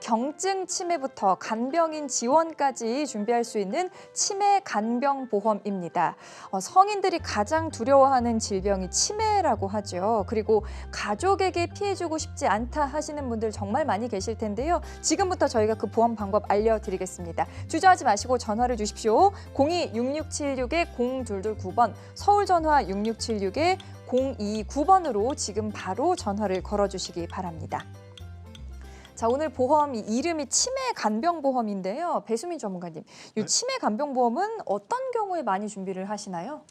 경증 치매부터 간병인 지원까지 준비할 수 있는 치매 간병 보험입니다. 어, 성인들이 가장 두려워하는 질병이 치매라고 하죠. 그리고 가족에게 피해주고 싶지 않다 하시는 분들 정말 많이 계실 텐데요. 지금부터 저희가 그 보험 방법 알려드리겠습니다. 주저하지 마시고 전화를 주십시오. 02-6676-0229번 서울 전화 6676에 029번으로 지금 바로 전화를 걸어주시기 바랍니다. 자 오늘 보험 이 이름이 치매 간병 보험인데요. 배수민 전문가님, 이 네. 치매 간병 보험은 어떤 경우에 많이 준비를 하시나요?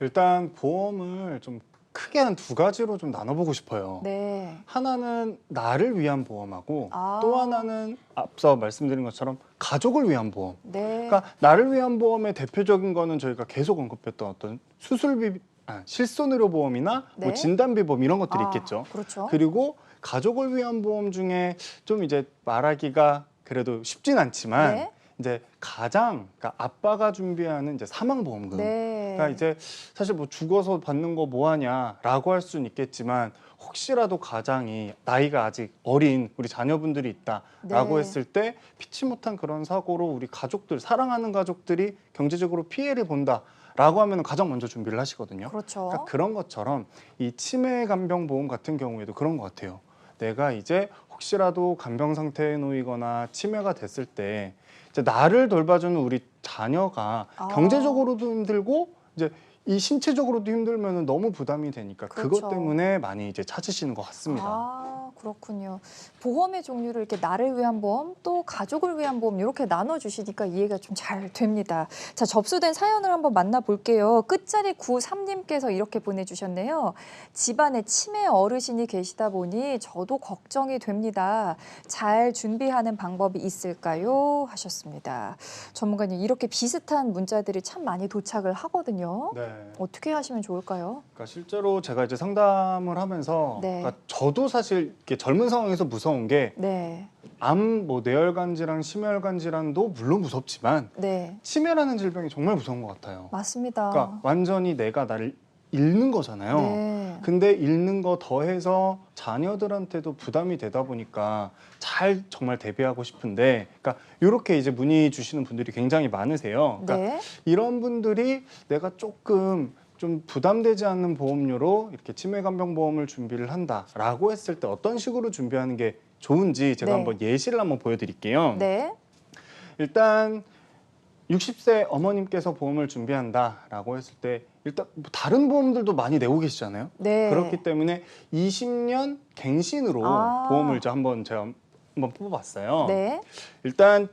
일단 보험을 좀 크게 한 두 가지로 좀 나눠보고 싶어요. 네. 하나는 나를 위한 보험하고 아. 또 하나는 앞서 말씀드린 것처럼 가족을 위한 보험. 네. 그러니까 나를 위한 보험의 대표적인 거는 저희가 계속 언급했던 어떤 수술비, 아, 실손의료 보험이나 네. 뭐 진단비 보험 이런 것들이 아, 있겠죠. 그렇죠. 그리고 가족을 위한 보험 중에 좀 이제 말하기가 그래도 쉽진 않지만 네. 이제 가장 그러니까 아빠가 준비하는 이제 사망 보험금. 네. 그러니까 이제 사실 뭐 죽어서 받는 거 뭐 하냐라고 할 수는 있겠지만 혹시라도 가장이 나이가 아직 어린 우리 자녀분들이 있다라고 네. 했을 때 피치 못한 그런 사고로 우리 가족들 사랑하는 가족들이 경제적으로 피해를 본다 라고 하면 가장 먼저 준비를 하시거든요. 그렇죠. 그러니까 그런 것처럼 이 치매 간병 보험 같은 경우에도 그런 것 같아요. 내가 이제 혹시라도 간병 상태에 놓이거나 치매가 됐을 때 이제 나를 돌봐주는 우리 자녀가 아. 경제적으로도 힘들고 이제 이 신체적으로도 힘들면 너무 부담이 되니까 그 그렇죠. 것 때문에 많이 이제 찾으시는 것 같습니다. 아, 그렇군요. 보험의 종류를 이렇게 나를 위한 보험, 또 가족을 위한 보험 이렇게 나눠 주시니까 이해가 좀 잘 됩니다. 자, 접수된 사연을 한번 만나 볼게요. 끝자리 93님께서 이렇게 보내 주셨네요. 집안에 치매 어르신이 계시다 보니 저도 걱정이 됩니다. 잘 준비하는 방법이 있을까요? 하셨습니다. 전문가님, 이렇게 비슷한 문자들이 참 많이 도착을 하거든요. 네. 어떻게 하시면 좋을까요? 그러니까 실제로 제가 이제 상담을 하면서 네. 그러니까 저도 사실 이렇게 젊은 상황에서 무서운 게 네. 암, 뭐 뇌혈관 질환, 심혈관 질환도 물론 무섭지만 네. 치매라는 질병이 정말 무서운 것 같아요. 맞습니다. 그러니까 완전히 내가 나를 잃는 거잖아요. 네. 근데 잃는 거 더해서 자녀들한테도 부담이 되다 보니까 잘 정말 대비하고 싶은데, 그러니까 이렇게 이제 문의 주시는 분들이 굉장히 많으세요. 그러니까 네. 이런 분들이 내가 조금 좀 부담되지 않는 보험료로 이렇게 치매 간병 보험을 준비를 한다라고 했을 때 어떤 식으로 준비하는 게 좋은지 제가 네. 한번 예시를 한번 보여드릴게요. 네. 일단 60세 어머님께서 보험을 준비한다라고 했을 때 일단 뭐 다른 보험들도 많이 내고 계시잖아요. 네. 그렇기 때문에 20년 갱신으로 아. 보험을 한번 제가 한번 뽑아봤어요. 네. 일단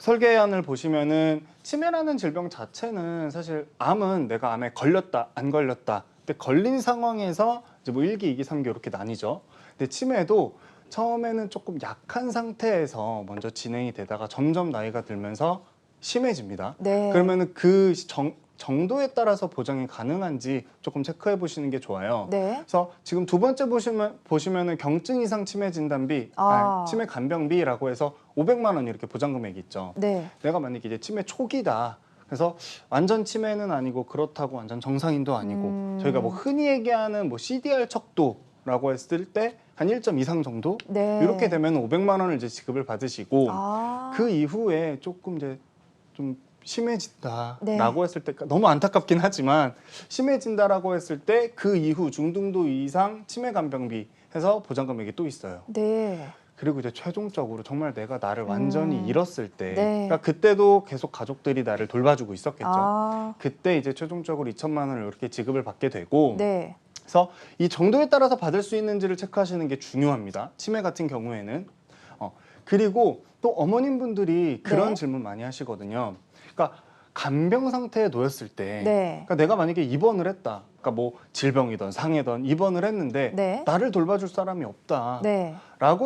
설계안을 보시면은 치매라는 질병 자체는 사실 암은 내가 암에 걸렸다 안 걸렸다 근데 걸린 상황에서 이제 뭐 1기, 2기, 3기 이렇게 나뉘죠. 근데 치매도 처음에는 조금 약한 상태에서 먼저 진행이 되다가 점점 나이가 들면서 심해집니다. 네. 그러면은 그 정, 정도에 따라서 보장이 가능한지 조금 체크해 보시는 게 좋아요. 네. 그래서 지금 두 번째 보시면 보시면은 경증 이상 치매 진단비, 아. 아니, 치매 간병비라고 해서 500만 원 이렇게 보장 금액이 있죠. 네. 내가 만약에 이제 치매 초기다. 그래서 완전 치매는 아니고 그렇다고 완전 정상인도 아니고 음. 저희가 뭐 흔히 얘기하는 뭐 CDR 척도라고 했을 때 한 1점 이상 정도 네. 이렇게 되면 500만 원을 이제 지급을 받으시고 아. 그 이후에 조금 이제 좀 심해진다라고 네. 했을 때 너무 안타깝긴 하지만 심해진다라고 했을 때 그 이후 중등도 이상 치매 간병비 해서 보장 금액이 또 있어요. 네. 그리고 이제 최종적으로 정말 내가 나를 완전히 음. 잃었을 때 네. 그러니까 그때도 계속 가족들이 나를 돌봐주고 있었겠죠. 아. 그때 이제 최종적으로 2천만 원을 이렇게 지급을 받게 되고 네. 그래서 이 정도에 따라서 받을 수 있는지를 체크하시는 게 중요합니다. 치매 같은 경우에는 어, 그리고 또 어머님 분들이 그런 네. 질문 많이 하시거든요. 그러니까 간병 상태에 놓였을 때, 네. 그러니까 내가 만약에 입원을 했다, 그러니까 뭐 질병이든 상해든 입원을 했는데 네. 나를 돌봐줄 사람이 없다라고 네.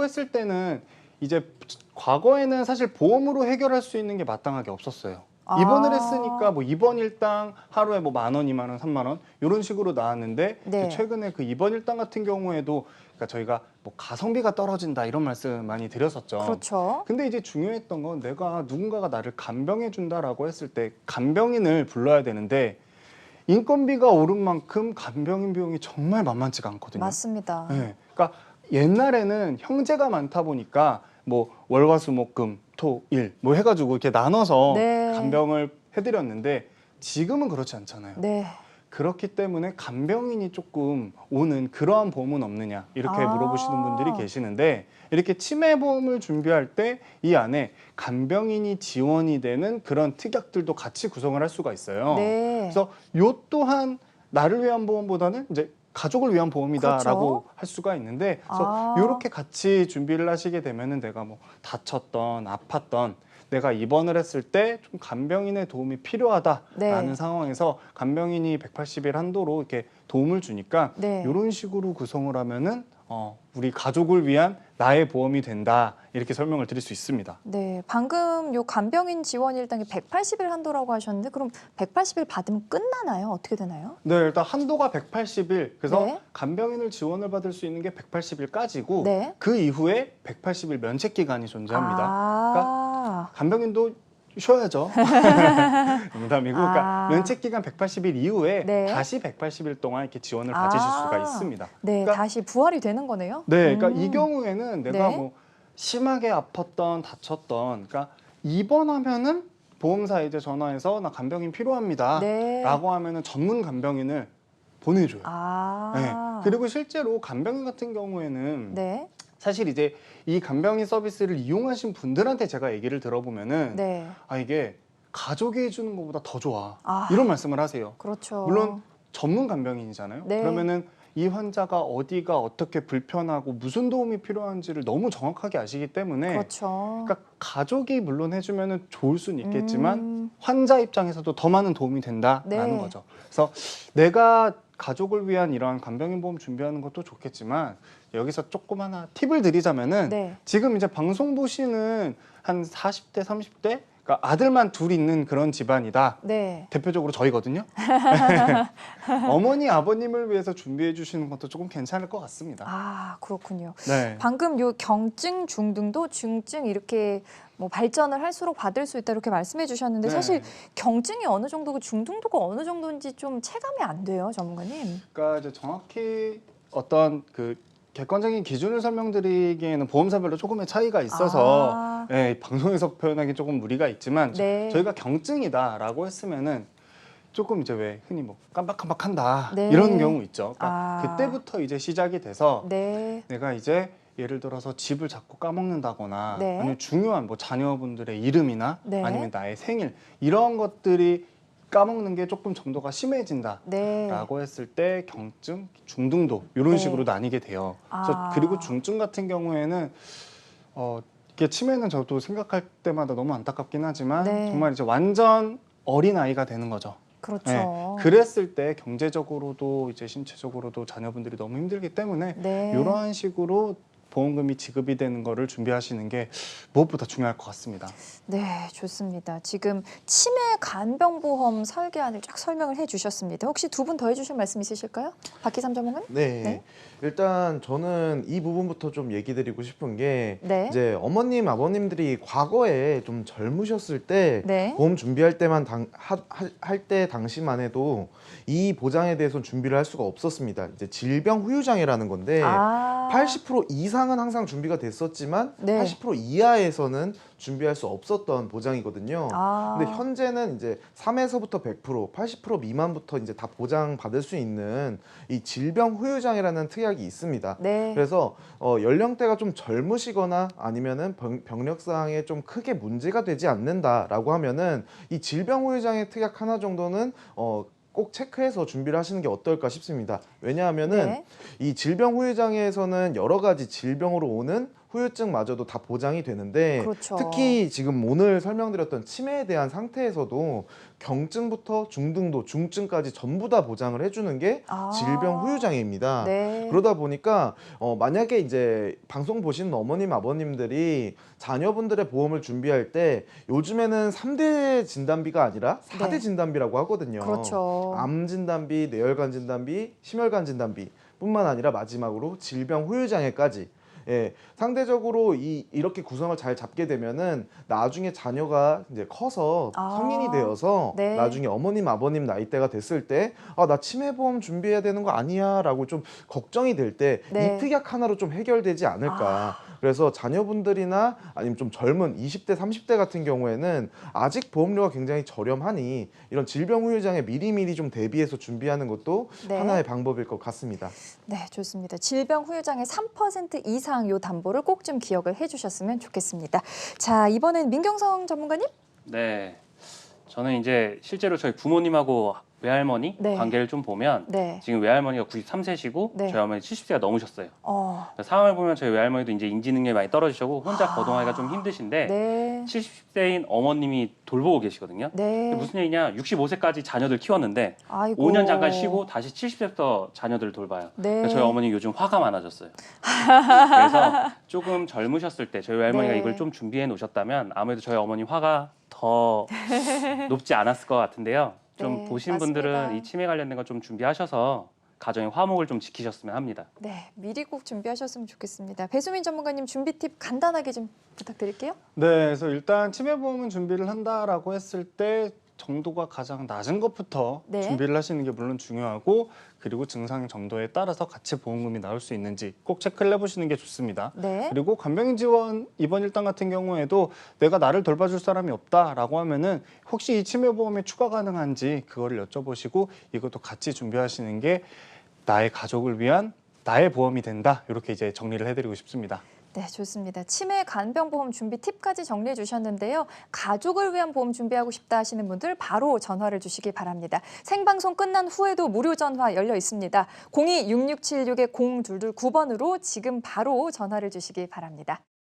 했을 때는 이제 과거에는 사실 보험으로 해결할 수 있는 게 마땅하게 없었어요. 아. 입원을 했으니까 뭐 입원 일당 하루에 뭐 만 원, 이만 원, 삼만 원 이런 식으로 나왔는데 네. 최근에 그 입원 일당 같은 경우에도 그러니까 저희가 뭐 가성비가 떨어진다 이런 말씀 많이 드렸었죠. 그렇죠. 근데 이제 중요했던 건 내가 누군가가 나를 간병해 준다라고 했을 때 간병인을 불러야 되는데 인건비가 오른 만큼 간병인 비용이 정말 만만치가 않거든요. 맞습니다. 네. 그러니까 옛날에는 형제가 많다 보니까 뭐 월화수목금 토일 뭐 해가지고 이렇게 나눠서 네. 간병을 해드렸는데 지금은 그렇지 않잖아요. 네. 그렇기 때문에 간병인이 조금 오는 그러한 보험은 없느냐 이렇게 아. 물어보시는 분들이 계시는데 이렇게 치매 보험을 준비할 때 이 안에 간병인이 지원이 되는 그런 특약들도 같이 구성을 할 수가 있어요. 네. 그래서 요 또한 나를 위한 보험보다는 이제 가족을 위한 보험이다라고 그렇죠. 할 수가 있는데 그래서 아. 이렇게 같이 준비를 하시게 되면은 내가 뭐 다쳤던 아팠던 내가 입원을 했을 때 좀 간병인의 도움이 필요하다라는 네. 상황에서 간병인이 180일 한도로 이렇게 도움을 주니까 네. 이런 식으로 구성을 하면은 어, 우리 가족을 위한 나의 보험이 된다 이렇게 설명을 드릴 수 있습니다. 네, 방금 요 간병인 지원 일당이 180일 한도라고 하셨는데 그럼 180일 받으면 끝나나요? 어떻게 되나요? 네, 일단 한도가 180일. 그래서 네. 간병인을 지원을 받을 수 있는 게 180일까지고 네. 그 이후에 180일 면책 기간이 존재합니다. 아, 간병인도 쉬어야죠. 농담이고, 아. 그러니까 면책 기간 180일 이후에 네. 다시 180일 동안 이렇게 지원을 받으실 아. 수가 있습니다. 네, 그러니까- 다시 부활이 되는 거네요. 네, 그러니까 음. 이 경우에는 내가 네. 뭐 심하게 아팠던 다쳤던, 그러니까 입원하면은 보험사에 이제 전화해서 나 간병인 필요합니다. 네. 라고 하면은 전문 간병인을 보내줘요. 아, 네. 그리고 실제로 간병인 같은 경우에는 네, 사실 이제 이 간병인 서비스를 이용하신 분들한테 제가 얘기를 들어보면은 네, 아 이게 가족이 해주는 것보다 더 좋아 아. 이런 말씀을 하세요. 그렇죠. 물론 전문 간병인이잖아요. 네. 그러면은 이 환자가 어디가 어떻게 불편하고 무슨 도움이 필요한지를 너무 정확하게 아시기 때문에 그렇죠. 그러니까 가족이 물론 해주면은 좋을 수는 있겠지만 음, 환자 입장에서도 더 많은 도움이 된다라는 네. 거죠. 그래서 내가 가족을 위한 이러한 간병인 보험 준비하는 것도 좋겠지만 여기서 조금 하나 팁을 드리자면은 네, 지금 이제 방송 보시는 한 40대, 30대 그러니까 아들만 둘 있는 그런 집안이다. 네, 대표적으로 저희거든요. 어머니, 아버님을 위해서 준비해 주시는 것도 조금 괜찮을 것 같습니다. 아 그렇군요. 네. 방금 요 경증, 중등도, 중증 이렇게 뭐 발전을 할수록 받을 수 있다 이렇게 말씀해 주셨는데 네. 사실 경증이 어느 정도고 중등도가 어느 정도인지 좀 체감이 안 돼요, 전문가님. 그러니까 이제 정확히 어떤 그 객관적인 기준을 설명드리기에는 보험사별로 조금의 차이가 있어서 아, 예, 방송에서 표현하기 조금 무리가 있지만 네. 저희가 경증이다라고 했으면은 조금 이제 왜 흔히 뭐 깜박깜박한다 네. 이런 경우 있죠. 그러니까 아. 그때부터 이제 시작이 돼서 네, 내가 이제 예를 들어서 집을 자꾸 까먹는다거나 네. 아니면 중요한 뭐 자녀분들의 이름이나 네. 아니면 나의 생일 이런 것들이 까먹는 게 조금 정도가 심해진다. 네. 라고 했을 때 경증, 중등도 이런 네. 식으로 나뉘게 돼요. 그래서 아. 그리고 중증 같은 경우에는 어 이게 치매는 저도 생각할 때마다 너무 안타깝긴 하지만 네. 정말 이제 완전 어린 아이가 되는 거죠. 그렇죠. 네. 그랬을 때 경제적으로도 이제 신체적으로도 자녀분들이 너무 힘들기 때문에 네. 이러한 식으로 보험금이 지급이 되는 거를 준비하시는 게 무엇보다 중요할 것 같습니다. 네, 좋습니다. 지금 치매 간병보험 설계안을 쫙 설명을 해주셨습니다. 혹시 두 분 더 해주실 말씀 있으실까요? 박희삼 전문가 네. 네. 일단 저는 이 부분부터 좀 얘기 드리고 싶은 게 네. 이제 어머님 아버님들이 과거에 좀 젊으셨을 때 네. 보험 준비할 때만 할 때 당시만 해도 이 보장에 대해서 준비를 할 수가 없었습니다. 이제 질병 후유 장애라는 건데 아, 80% 이상 은 항상 준비가 됐었지만 네. 80% 이하에서는 준비할 수 없었던 보장이거든요. 아, 근데 현재는 이제 3에서부터 100%, 80% 미만부터 이제 다 보장 받을 수 있는 이 질병 후유 장애라는 특약이 있습니다. 네. 그래서 어, 연령대가 좀 젊으시거나 아니면은 병, 병력상에 좀 크게 문제가 되지 않는다라고 하면은 이 질병 후유 장애 특약 하나 정도는 어, 꼭 체크해서 준비를 하시는 게 어떨까 싶습니다. 왜냐하면은 네. 이 질병 후유 장애에서는 여러 가지 질병으로 오는 후유증마저도 다 보장이 되는데 그렇죠. 특히 지금 오늘 설명드렸던 치매에 대한 상태에서도 경증부터 중등도, 중증까지 전부 다 보장을 해주는 게 아. 질병 후유 장애입니다. 네. 그러다 보니까 어, 만약에 이제 방송 보시는 어머님 아버님들이 자녀분들의 보험을 준비할 때 요즘에는 3대 진단비가 아니라 4대 네. 진단비라고 하거든요. 그렇죠. 암 진단비, 뇌혈관 진단비, 심혈관 진단비 뿐만 아니라 마지막으로 질병 후유 장애까지 예, 상대적으로 이 이렇게 구성을 잘 잡게 되면은 나중에 자녀가 이제 커서 아, 성인이 되어서 네. 나중에 어머님 아버님 나이대가 됐을 때 아 나 치매 보험 준비해야 되는 거 아니야라고 좀 걱정이 될 때이 네. 특약 하나로 좀 해결되지 않을까. 아. 그래서 자녀분들이나 아니면 좀 젊은 20대, 30대 같은 경우에는 아직 보험료가 굉장히 저렴하니 이런 질병 후유장에 미리미리 좀 대비해서 준비하는 것도 네. 하나의 방법일 것 같습니다. 네, 좋습니다. 질병 후유장의 3% 이상 요 담보를 꼭 좀 기억을 해주셨으면 좋겠습니다. 자, 이번엔 민경성 전문가님. 네. 저는 이제 실제로 저희 부모님하고 외할머니 네. 관계를 좀 보면 네. 지금 외할머니가 93세시고 네. 저희 어머니 70세가 넘으셨어요. 어, 상황을 보면 저희 외할머니도 이제 인지 능력이 많이 떨어지셨고 혼자 아. 거동하기가 좀 힘드신데 네. 70세인 어머님이 돌보고 계시거든요. 네. 무슨 얘기냐? 65세까지 자녀들 키웠는데 아이고. 5년 잠깐 쉬고 다시 70세부터 자녀들을 돌봐요. 네. 그래서 저희 어머니 요즘 화가 많아졌어요. 그래서 조금 젊으셨을 때 저희 어머니가 네. 이걸 좀 준비해 놓으셨다면 아무래도 저희 어머니 화가 더 높지 않았을 것 같은데요. 좀 네, 보신 맞습니다. 분들은 이 치매 관련된 거 좀 준비하셔서 가정의 화목을 좀 지키셨으면 합니다. 네, 미리 꼭 준비하셨으면 좋겠습니다. 배수민 전문가님 준비 팁 간단하게 좀 부탁드릴게요. 네, 그래서 일단 치매보험은 준비를 한다라고 했을 때 정도가 가장 낮은 것부터 네. 준비를 하시는 게 물론 중요하고 그리고 증상 정도에 따라서 같이 보험금이 나올 수 있는지 꼭 체크를 해보시는 게 좋습니다. 네. 그리고 간병인 지원 이번 일당 같은 경우에도 내가 나를 돌봐줄 사람이 없다라고 하면은 혹시 이 치매 보험에 추가 가능한지 그거를 여쭤보시고 이것도 같이 준비하시는 게 나의 가족을 위한 나의 보험이 된다 이렇게 이제 정리를 해드리고 싶습니다. 네, 좋습니다. 치매 간병 보험 준비 팁까지 정리해 주셨는데요. 가족을 위한 보험 준비하고 싶다 하시는 분들 바로 전화를 주시기 바랍니다. 생방송 끝난 후에도 무료 전화 열려 있습니다. 02-6676-0229번으로 지금 바로 전화를 주시기 바랍니다.